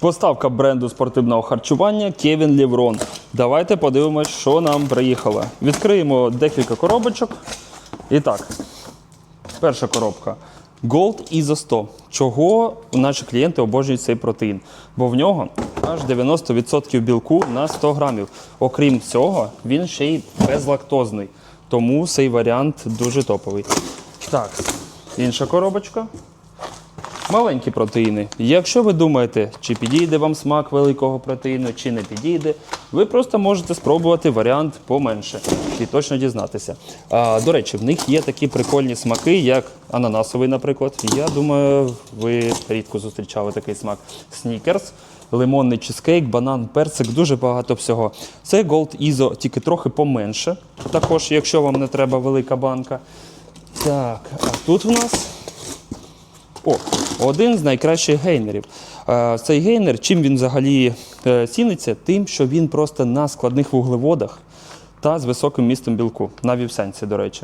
Поставка бренду спортивного харчування Кевін Ліврон. Давайте подивимось, що нам приїхало. Відкриємо декілька коробочок. І так, перша коробка. Gold ISO 100. Чого наші клієнти обожнюють цей протеїн? Бо в нього аж 90% білку на 100 грамів. Окрім цього, він ще й безлактозний. Тому цей варіант дуже топовий. Так, інша коробочка. Маленькі протеїни. Якщо ви думаєте, чи підійде вам смак великого протеїну, чи не підійде, ви просто можете спробувати варіант поменше і точно дізнатися. А, до речі, в них є такі прикольні смаки, як ананасовий, наприклад. Я думаю, ви рідко зустрічали такий смак. Снікерс, лимонний чизкейк, банан, персик, дуже багато всього. Це Gold Iso, тільки трохи поменше. Також, якщо вам не треба велика банка. Так, а тут в нас. О, один з найкращих гейнерів. Е, Цей гейнер, чим він взагалі е, ціниться? Тим, що він просто на складних вуглеводах та з високим містом білку, на вівсянці, до речі.